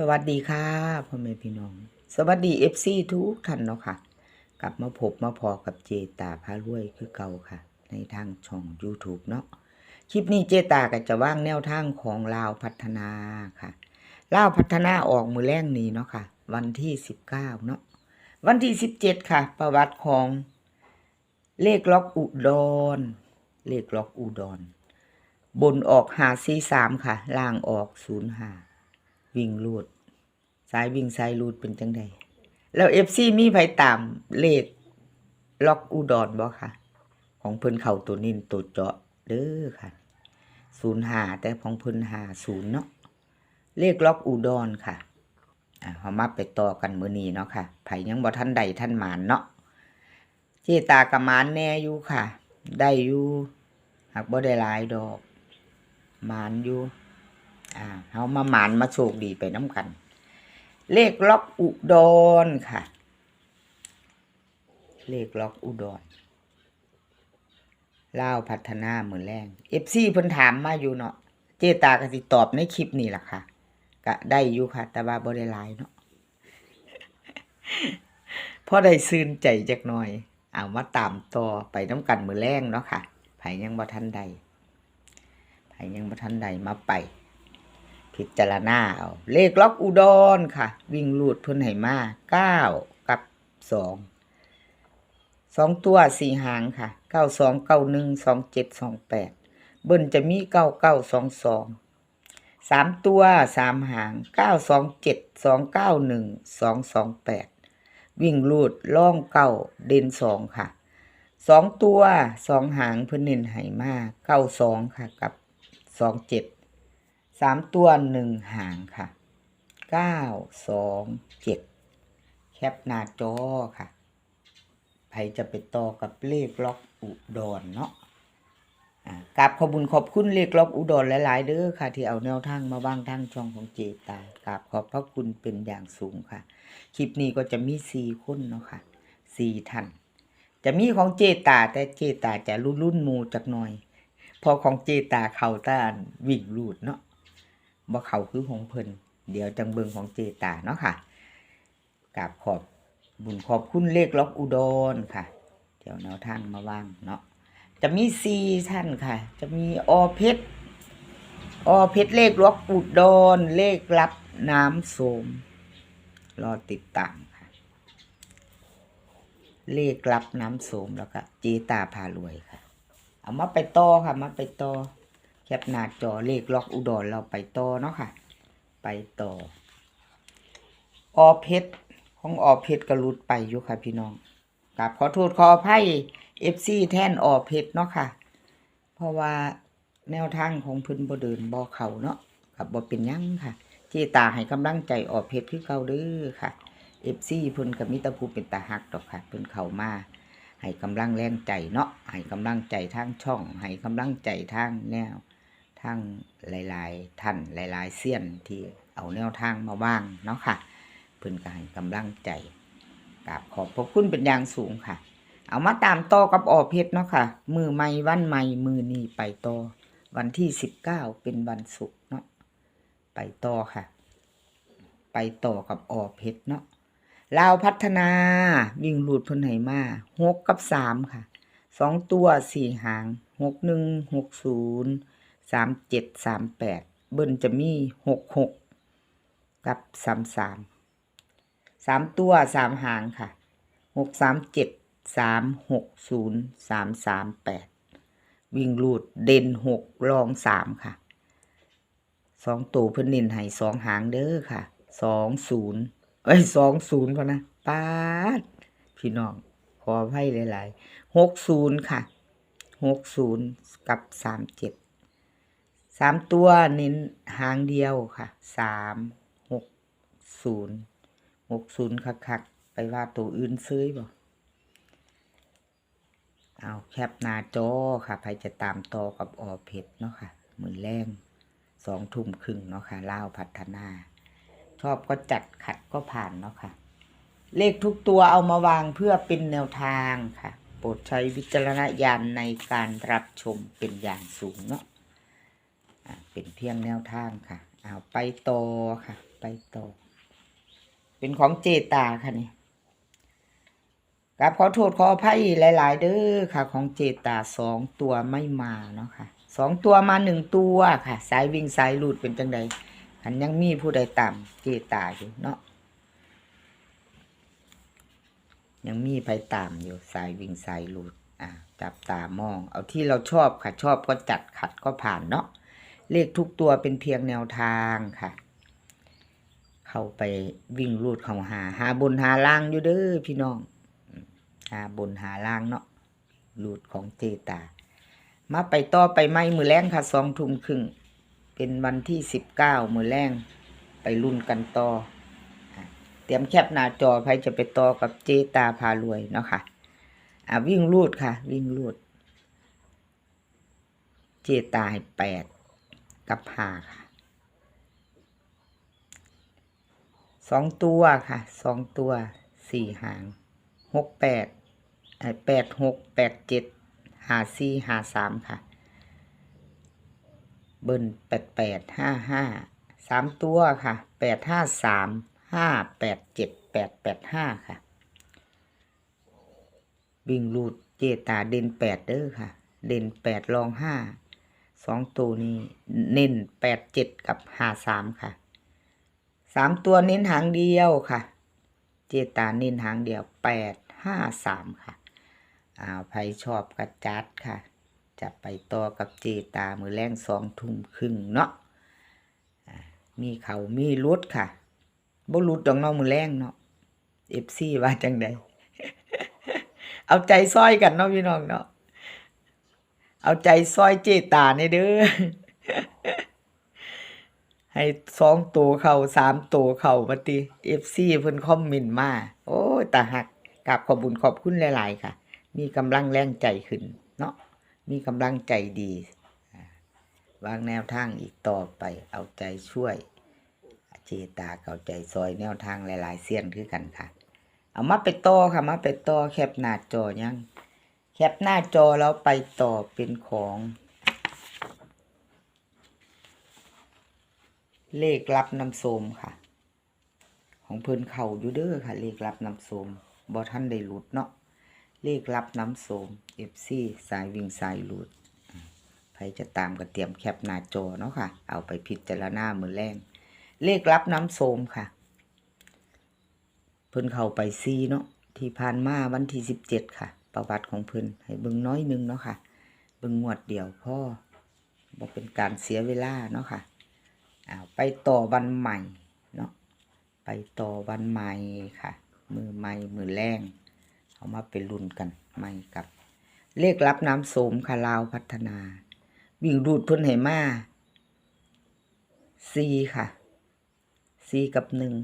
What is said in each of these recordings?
สวัสดีค่ะพ่อแม่พี่น้อง สวัสดีเอฟซีทุกท่านเนาะค่ะ กลับมาพบมาพอกับเจตาพารวยคือเก่าค่ะ ในทางช่อง YouTube เนาะคลิปนี้เจตาก็จะว่างแนวทางของลาวพัฒนาค่ะลาวพัฒนาออกมือแรกนี้เนาะค่ะ วันที่19เนาะวันที่17ค่ะ ประวัติของเลขล็อกอุดร เลขล็อกอุดร บนออกหาซีสามค่ะล่างออกศูนย์หา วิ่งรูด สายวิ่งสายรูดเป็นจังใดแล้วเอฟซีมีไผตามเลขล็อกอุดรบ่ค่ะ ของเพิ่นเข่าตัวนินตัวเจาะเด้อค่ะศูนย์หาแต่ของเพิ่นหาศูนย์เนาะเลขล็อกอุดรค่ะอ่าเฮามาไปต่อกันมื้อนี้เนาะค่ะไผยังบ่ทันใดท่านหมานเนาะเจตากะหมานแน่อยู่ค่ะ ได้อยู่หากบ่ได้หลายดอกหมานอยู่ อ่าเฮามาหมานมาโชคดีไปน้ำกัน เลขล็อกอุดรค่ะ เลขล็อกอุดรเล่าพัฒนาเหมือนแรงเอฟซีเพิ่นถามมาอยู่เนาะเจตากสิตอบในคลิปนี่แหละค่ะก็ได้อยู่ค่ะ แต่ว่าบ่ได้หลายเนาะพอได้ซื่นใจจักหน่อยเอามาตามต่อไปน้ำกันมือแรงเนาะค่ะไผยังบ่ทันใดไผยังบ่ทันใดมาไป พิจารณาเอาเลขล็อกอุดรค่ะ วิ่งลูดเพิ่นให้มาเก้ากับสองสองตัวสี่หางค่ะเก้าสองเก้าหนึ่งสองเจ็ดสองแปดเบิ้ลจะมีเก้าเก้าสองสองสามตัวสามหางเก้าสองเจ็ดสองเก้าหนึ่งสองสองแปดวิ่งลูดล่องเก้าเด่นสองค่ะสองตัวสองหางเพิ่นเน้นให้มาเก้าสองค่ะกับสองเจ็ด สามตัวหนึ่งหางค่ะเก้าสองเจ็ดแคปหน้าจอค่ะใครจะไปต่อกับเลขล็อกอุดรเนาะกราบขอบุญขอบคุณเลขล็อกอุดรหลาย ๆ เด้อค่ะ ที่เอาแนวทางมาบ้างทางช่องของเจตากราบขอบพระคุณเป็นอย่างสูงค่ะ คลิปนี้ก็จะมีสี่คนเนาะค่ะสี่ท่านจะมีของเจตาแต่เจตาจะรุ่นรุ่นมูจักหน่อย พอของเจตาเขาต้านวิ่งรูดเนาะ บ่เขาคือของเพิ่นเดี๋ยวจังเบิงของเจตาเนาะค่ะกราบขอบบุญขอบคุณเลขล็อกอุดรค่ะ เดี๋ยวแนวทางมาว่างเนาะจะมีซีท่านค่ะ จะมีอเพชรอเพชรเลขล็อกอุดรเลขรับน้ำโสมรอติดตามค่ะ เลขรับน้ำโสมแล้วก็เจตาพารวยค่ะ เอามาไปต่อค่ะ มาไปต่อ แคปหน้าจอเลขล็อกอุดรเราไปต่อเนาะค่ะ ไปต่อ ออเพชรของออเพชรกระลุดไปอยู่ค่ะพี่น้องกราบขอโทษขออภัยเอฟซีแท่นออเพชรเนาะค่ะ เพราะว่าแนวทางของพิ่นบ่เดินบ่เขาเนาะกับบ่เป็นยังค่ะเจตาให้กำลังใจออเพชรคือเก่าเด้อค่ะเอฟซีเพิ่นกับมิตรภูเป็นตาหักดอกค่ะเพิ่นเขามาให้กำลังแรงใจเนาะให้กำลังใจทางช่องให้กำลังใจทางแนว ทั้งหลายๆ ท่านหลายๆเสี้ยนที่เอาแนวทางมาว่างเนาะค่ะเพิ่นก็ให้กำลังใจกราบขอบพระคุณเป็นอย่างสูงค่ะ เอามาตามต่อกับออเพชรเนาะค่ะ มือใหม่วันใหม่มือนีไปต่อวันที่สิบเก้าเป็นวันศุกร์เนาะไปต่อค่ะ ไปต่อกับออเพชรเนาะลาวพัฒนาวิ่งหลุดพนให้มาหกกับสามค่ะสองตัวสี่หางหกหนึ่งหกศูนย์ สามเจ็ดสามแปดเบิ้ลจะมีหกหกกับสามสามสามตัวสามหางค่ะหกสามเจ็ดสามหกศูนย์สามสามแปดวิ่งรูดเด่นหกรองสามค่ะสองตัวเพิ่นเน้นให้สองหางเด้อค่ะสองศูนย์เอ้ยสองศูนย์พอนะป้าดพี่น้องขอให้หลายๆหกศูนย์ค่ะหกศูนย์กับสามเจ็ด สามตัวเน้นหางเดียวค่ะสามหกศูนย์หกศูนย์คักๆไปว่าตัวอื่นซื้อบ่เอาแคปหน้าจอค่ะใครจะตามต่อกับออเพชรเนาะค่ะมือแรงสองทุ่มครึ่งเนาะค่ะเล่าพัฒนา ชอบก็จัดขัดก็ผ่านเนาะค่ะ เลขทุกตัวเอามาวางเพื่อเป็นแนวทางค่ะ โปรดใช้วิจารณญาณในการรับชมเป็นอย่างสูงเนาะ เป็นเพียงแนวทางค่ะเอาไปต่อค่ะ ไปต่อเป็นของเจตาค่ะนี่กับขอโทษขออภัยหลาย ๆ เด้อค่ะ ของเจตาสองตัวไม่มาเนาะค่ะสองตัวมาหนึ่งตัวค่ะ สายวิ่งสายหลุดเป็นจังใดคันยังมีผู้ใดตามเจตาอยู่เนาะยังมีไปตามอยู่สายวิ่งสายหลุดอะจับตามอง เอาที่เราชอบค่ะชอบก็จัดขัดก็ผ่านเนาะ เลขทุกตัวเป็นเพียงแนวทางค่ะ เข้าไปวิ่งรูดเข้าหา หาบนหาล่างอยู่เด้อพี่น้อง หาบนหาล่างเนาะรูดของเจตา มาไปต่อไปไม่มือแรงค่ะสองทุ่มครึ่ง เป็นวันที่สิบเก้ามือแรงไปรุ่นกันต่อ เตรียมแคปหน้าจอใครจะไปต่อกับเจตาพารวยเนาะค่ะอะวิ่งรูดค่ะ วิ่งรูด เจตาให้แปด กับห้าค่ะสองตัวค่ะสองตัวสี่หางหกแปดแปดหกแปดเจ็ดหาสี่หาสามค่ะ เบิ้ลแปดแปดห้าห้าสามตัวค่ะแปดห้าสามห้าแปดเจ็ดแปดแปดห้าค่ะวิ่งรูดเจตาเด่นแปดเด้อค่ะ เด่นแปดรองห้า สองตัวนี้เน้นแปดเจ็ดกับห้าสามค่ะสามตัวเน้นหางเดียวค่ะ เจตาเน้นหางเดียวแปดห้าสามค่ะอ้าวใครชอบกระจัดค่ะ จะไปต่อกับเจตามือแรงสองทุ่มครึ่งเนาะมีเขามีรุดค่ะบ่รุดดอกเน้องมือแรงเนาะเอฟซีว่าจังใดเอาใจซอยกันเนาะพี่น้องเนาะ เอาใจซอยเจตาในเด้อ ให้สองตัวเข่าสามตัวเข่ามาติเอฟซีเพิ่นคอมเมนต์มา โอ้ตาหักกราบขอบุญขอบคุณหลาย ๆ ค่ะ มีกำลังแรงใจขึ้น เนาะมีกำลังใจดีอ่าวางแนวทางอีกต่อไปเอาใจช่วย เจตาเข้าใจซอยแนวทางหลาย ๆเสี้ยนคือกันค่ะ เอามาไปต่อค่ะมาไปต่อแคปหน้าจอยัง แคปหน้าจอแล้วไปต่อเป็นของ เลขรับน้ำโสมค่ะ ของเพิ่นเข่าอยู่เด้อค่ะ เลขรับน้ำโสมบ่ท่านได้หลุดเนาะเลขรับน้ำโสม FC สายวิ่งสายหลุดใครจะตามก็เตรียมแคปหน้าจอเนาะค่ะ เอาไปพิจารณามือแรงเลขรับน้ำโสมค่ะ เพิ่นเข้าไปซีเนาะที่ผ่านมาวันที่สิบเจ็ดค่ะ ประวัติของเพิ่นให้เบิ่งน้อยหนึงเนาะค่ะ เบิ่งงวดเดียวพ่อบ่เป็นการเสียเวลาเนาะค่ะอ้าวไปต่อวันใหม่เนาะไปต่อวันใหม่ค่ะ มือใหม่มือแรงเอามาไปลุ้นกันใหม่กับ เลขรับน้ำโสมค่ะลาวพัฒนา วิ่งรูดเพิ่นให้มาซีค่ะซีกับหนึ่ง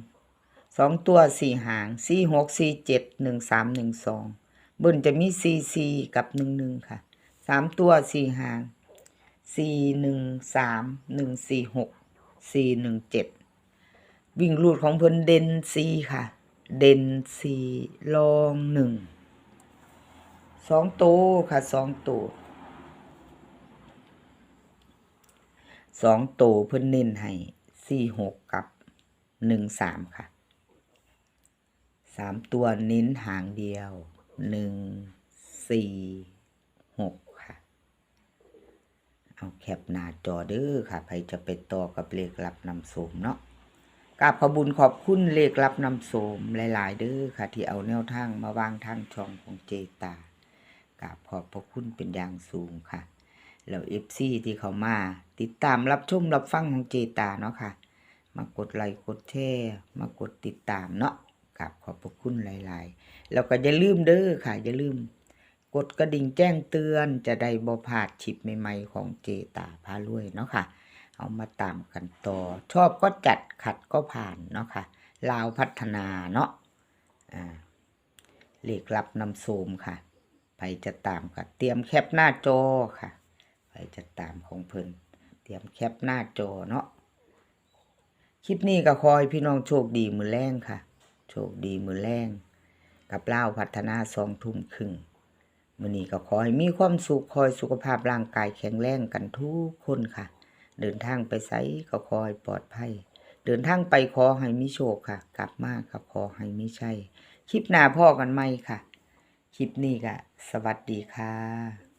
สองตัวสี่หางสี่หกสี่เจ็ดหนึ่งสามหนึ่งสอง บนจะมีสี่สี่กับหนึ่งหนึ่งค่ะสามตัวสี่หางสี่หนึ่งสามหนึ่งสี่หกสี่หนึ่งเจ็ดวิ่งรูดของเพิ่นเด่นสี่ค่ะ เด่นสี่ลองหนึ่งสองตัวค่ะสองตัวสองตัวเพิ่นเน้นให้สี่หกกับหนึ่งสามค่ะสามตัวเน้นหางเดียว หนึ่งสี่หกค่ะ เอาแคปหน้าจอเด้อค่ะใครจะไปต่อกับเลขรับนำโสมเนาะกราบขอบุญขอบคุณเลขรับนำโสมหลาย ๆ เด้อค่ะ ที่เอาแนวทางมาวางทางช่องของเจตากราบขอบพระคุณเป็นอย่างสูงค่ะแล้วเอฟซีที่เขามา ติดตามรับชมรับฟังของเจตาเนาะค่ะ มากดไลค์กดแชร์มากดติดตามเนาะ กับขอบพระคุณหลายๆ แล้วก็อย่าลืมเด้อค่ะ อย่าลืม กดกระดิ่งแจ้งเตือนจะได้บ่พลาดชิปใหม่ๆของเจตาพารวยเนาะค่ะ เอามาตามกันต่อ ชอบก็จัดขัดก็ผ่านเนาะค่ะลาวพัฒนาเนาะอ่าเลขรับนำโสมค่ะไปจะตามค่ะ เตรียมแคปหน้าจอค่ะไปจะตามของเพิ่นเตรียมแคปหน้าจอเนาะคลิปนี้ก็ขอให้พี่น้องโชคดีมือแรงค่ะ โชคดีมือแรงกับเล่าพัฒนาสองทุ่มครึ่งมือนี้ก็ขอให้มีความสุขคอยสุขภาพร่างกายแข็งแรงกันทุกคนค่ะ เดินทางไปไสก็ขอให้ปลอดภัย เดินทางไปขอให้มีโชคค่ะ กลับมาก็ขอให้มีชัยคลิปหน้าพ่อกันไหมค่ะ คลิปนี้ก็สวัสดีค่ะ